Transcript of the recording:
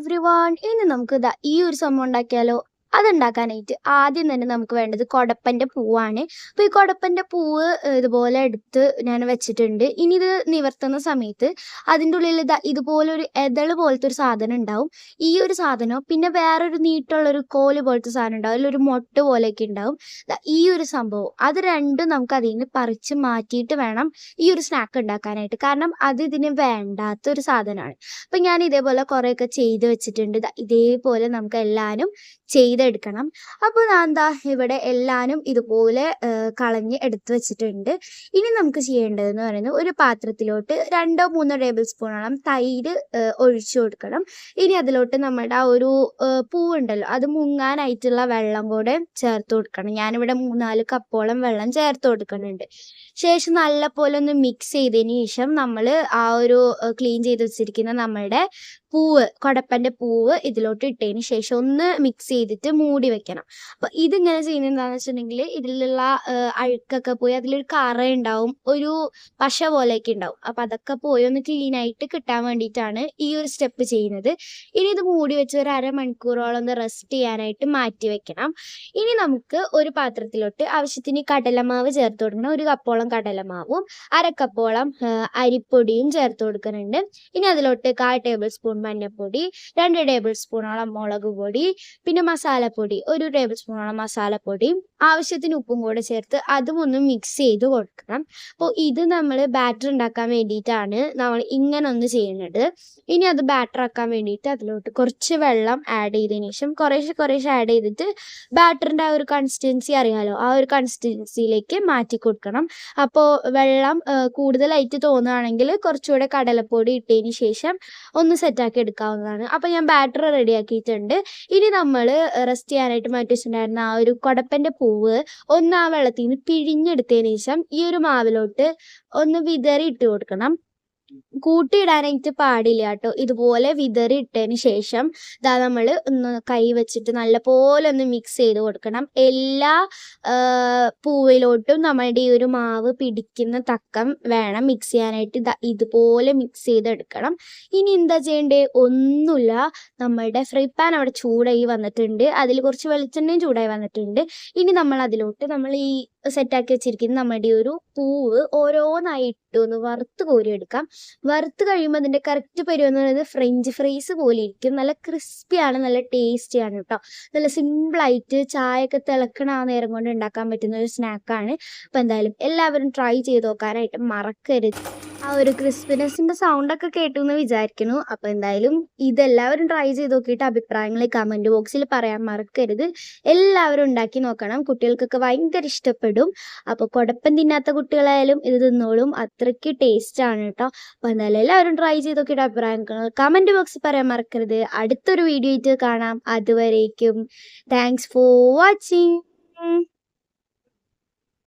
Every one ഇനി നമുക്ക് ഇതാ ഈ ഒരു സംഭവം ഉണ്ടാക്കിയാലോ? അതുണ്ടാക്കാനായിട്ട് ആദ്യം തന്നെ നമുക്ക് വേണ്ടത് കൊടപ്പന്റെ പൂവാണ്. അപ്പോൾ ഈ കൊടപ്പന്റെ പൂവ് ഇതുപോലെ എടുത്ത് ഞാൻ വെച്ചിട്ടുണ്ട്. ഇനി ഇത് നിവർത്തുന്ന സമയത്ത് അതിന്റെ ഉള്ളിൽ ഇതുപോലെ ഒരു എതൾ പോലത്തെ ഒരു സാധനം ഉണ്ടാവും. ഈ ഒരു സാധനവും പിന്നെ വേറൊരു നീട്ടുള്ളൊരു കോൽ പോലത്തെ സാധനം ഉണ്ടാവും. അതിലൊരു മൊട്ട് പോലെയൊക്കെ ഉണ്ടാവും. ഈ ഒരു സംഭവം. അത് രണ്ടും നമുക്ക് അതിൽ നിന്ന് പറിച്ച് മാറ്റിയിട്ട് വേണം ഈ ഒരു സ്നാക്ക് ഉണ്ടാക്കാനായിട്ട്. കാരണം അത് ഇതിന് വേണ്ടാത്ത ഒരു സാധനമാണ്. അപ്പം ഞാൻ ഇതേപോലെ കുറേയൊക്കെ ചെയ്ത് വെച്ചിട്ടുണ്ട്. ഇതേപോലെ നമുക്ക് എല്ലാവരും ചെയ്തെടുക്കണം. അപ്പോൾ ഞാൻ എന്താ ഇവിടെ എല്ലാവരും ഇതുപോലെ കളഞ്ഞ് എടുത്ത് വെച്ചിട്ടുണ്ട്. ഇനി നമുക്ക് ചെയ്യേണ്ടതെന്ന് പറയുന്നത് ഒരു പാത്രത്തിലോട്ട് രണ്ടോ മൂന്നോ ടേബിൾ സ്പൂണോളം തൈര് ഒഴിച്ചു കൊടുക്കണം. ഇനി അതിലോട്ട് നമ്മുടെ ആ ഒരു പൂവുണ്ടല്ലോ അത് മുങ്ങാനായിട്ടുള്ള വെള്ളം കൂടെ ചേർത്ത് കൊടുക്കണം. ഞാനിവിടെ മൂന്നാൽ കപ്പോളം വെള്ളം ചേർത്ത് കൊടുക്കുന്നുണ്ട്. ശേഷം നല്ലപോലെ ഒന്ന് മിക്സ് ചെയ്തതിന് ശേഷം നമ്മൾ ആ ഒരു ക്ലീൻ ചെയ്ത് വെച്ചിരിക്കുന്ന നമ്മളുടെ പൂവ് കൊടപ്പന്റെ പൂവ് ഇതിലോട്ട് ഇട്ടതിന് ശേഷം ഒന്ന് മിക്സ് ചെയ്തിട്ട് മൂടി വെക്കണം. അപ്പോൾ ഇതിങ്ങനെ ചെയ്യുന്നത് എന്താണെന്ന് വെച്ചിട്ടുണ്ടെങ്കിൽ ഇതിലുള്ള അഴുക്കൊക്കെ പോയി അതിലൊരു കറ ഉണ്ടാവും ഒരു പശ പോലെയൊക്കെ ഉണ്ടാവും. അപ്പോൾ അതൊക്കെ പോയി ഒന്ന് ക്ലീൻ ആയിട്ട് കിട്ടാൻ വേണ്ടിയിട്ടാണ് ഈ ഒരു സ്റ്റെപ്പ് ചെയ്യുന്നത്. ഇനി ഇത് മൂടി വെച്ച് ഒരു അരമണിക്കൂറോളം ഒന്ന് റെസ്റ്റ് ചെയ്യാനായിട്ട് മാറ്റി വെക്കണം. ഇനി നമുക്ക് ഒരു പാത്രത്തിലോട്ട് ആവശ്യത്തിന് കടലമാവ് ചേർത്ത് കൊടുക്കണം. ഒരു കപ്പോളം കടലമാവും അര കപ്പോളം അരിപ്പൊടിയും ചേർത്ത് കൊടുക്കുന്നുണ്ട്. ഇനി അതിലോട്ട് കാൽ ടേബിൾ സ്പൂൺ മഞ്ഞൾപ്പൊടി രണ്ട് ടേബിൾ സ്പൂണോളം മുളക് പൊടി പിന്നെ മസാലപ്പൊടി ഒരു ടേബിൾ സ്പൂണോളം മസാലപ്പൊടി ആവശ്യത്തിന് ഉപ്പും കൂടെ ചേർത്ത് അതും ഒന്ന് മിക്സ് ചെയ്ത് കൊടുക്കണം. അപ്പോൾ ഇത് നമ്മൾ ബാറ്റർ ഉണ്ടാക്കാൻ വേണ്ടിയിട്ടാണ് നമ്മൾ ഇങ്ങനെ ഒന്ന് ചെയ്യുന്നത്. ഇനി അത് ബാറ്റർ ആക്കാൻ വേണ്ടിയിട്ട് അതിലോട്ട് കുറച്ച് വെള്ളം ആഡ് ചെയ്തതിന് ശേഷം കുറേശ്ശെ കുറേശ്ശെ ആഡ് ചെയ്തിട്ട് ബാറ്ററിന്റെ ആ ഒരു കൺസിസ്റ്റൻസി അറിയാമല്ലോ ആ ഒരു കൺസിസ്റ്റൻസിയിലേക്ക് മാറ്റി കൊടുക്കണം. അപ്പോൾ വെള്ളം കൂടുതലായിട്ട് തോന്നുകയാണെങ്കിൽ കുറച്ചുകൂടെ കടലപ്പൊടി ഇട്ടതിന് ശേഷം ഒന്ന് സെറ്റാക്കി എടുക്കാവുന്നതാണ്. അപ്പോൾ ഞാൻ ബാറ്റർ റെഡിയാക്കിയിട്ടുണ്ട്. ഇനി നമ്മൾ റെസ്റ്റ് ചെയ്യാനായിട്ട് മാറ്റി വെച്ചിട്ടുണ്ടായിരുന്ന ആ ഒരു കുടപ്പന്റെ പൂവ് ഒന്ന് ആ വെള്ളത്തിൽ നിന്ന് പിഴിഞ്ഞെടുത്തതിന് ശേഷം ഈ ഒരു മാവിലോട്ട് ഒന്ന് വിതറി ഇട്ട് കൊടുക്കണം. കൂട്ടിയിടാനായിട്ട് പാടില്ല കേട്ടോ. ഇതുപോലെ വിതറി ഇട്ടതിന് ശേഷം ഇതാ നമ്മൾ ഒന്ന് കൈ വെച്ചിട്ട് നല്ലപോലെ ഒന്ന് മിക്സ് ചെയ്ത് കൊടുക്കണം. എല്ലാ പൂവിലോട്ടും നമ്മളുടെ ഈ ഒരു മാവ് പിടിക്കുന്ന തക്കം വേണം മിക്സ് ചെയ്യാനായിട്ട്. ഇതാ ഇതുപോലെ മിക്സ് ചെയ്തെടുക്കണം. ഇനി എന്താ ചെയ്യേണ്ടത് ഒന്നുമില്ല. നമ്മളുടെ ഫ്രൈ പാൻ അവിടെ ചൂടായി വന്നിട്ടുണ്ട്. അതിൽ കുറച്ച് വെളിച്ചെണ്ണയും ചൂടായി വന്നിട്ടുണ്ട്. ഇനി നമ്മൾ അതിലോട്ട് നമ്മൾ ഈ സെറ്റാക്കി വെച്ചിരിക്കുന്ന നമ്മുടെ ഒരു പൂവ് ഓരോന്നായിട്ട് ഒന്ന് വറുത്ത് കോരിയെടുക്കാം. വറുത്ത് കഴിയുമ്പോൾ അതിന്റെ കറക്റ്റ് പരുവം എന്ന് പറയുന്നത് ഫ്രഞ്ച് ഫ്രൈസ് പോലെ ഇരിക്കും. നല്ല ക്രിസ്പിയാണ് നല്ല ടേസ്റ്റിയാണ് കേട്ടോ നല്ല സിമ്പിളായിട്ട് ചായയൊക്കെ തിളക്കണ ആ നേരം കൊണ്ട് ഉണ്ടാക്കാൻ പറ്റുന്ന ഒരു സ്നാക്കാണ് അപ്പോൾ എന്തായാലും എല്ലാവരും ട്രൈ ചെയ്ത് നോക്കാനായിട്ട് മറക്കരുത്. ആ ഒരു ക്രിസ്പിനെസിന്റെ സൗണ്ട് ഒക്കെ കേട്ടു എന്ന് വിചാരിക്കുന്നു. അപ്പൊ എന്തായാലും ഇതെല്ലാവരും ട്രൈ ചെയ്ത് നോക്കിയിട്ട് അഭിപ്രായങ്ങൾ കമന്റ് ബോക്സിൽ പറയാൻ മറക്കരുത്. എല്ലാവരും ഉണ്ടാക്കി നോക്കണം. കുട്ടികൾക്കൊക്കെ ഭയങ്കര ഇഷ്ടപ്പെടും. അപ്പൊ കുഴപ്പം തിന്നാത്ത കുട്ടികളായാലും ഇത് തിന്നോളും. അത്രയ്ക്ക് ടേസ്റ്റ് ആണ് കേട്ടോ അപ്പൊ എന്തായാലും എല്ലാവരും ട്രൈ ചെയ്ത് നോക്കിയിട്ട് അഭിപ്രായങ്ങൾ കമന്റ് ബോക്സിൽ പറയാൻ മറക്കരുത്. അടുത്തൊരു വീഡിയോ ആയിട്ട് കാണാം. അതുവരേക്കും. Thanks for watching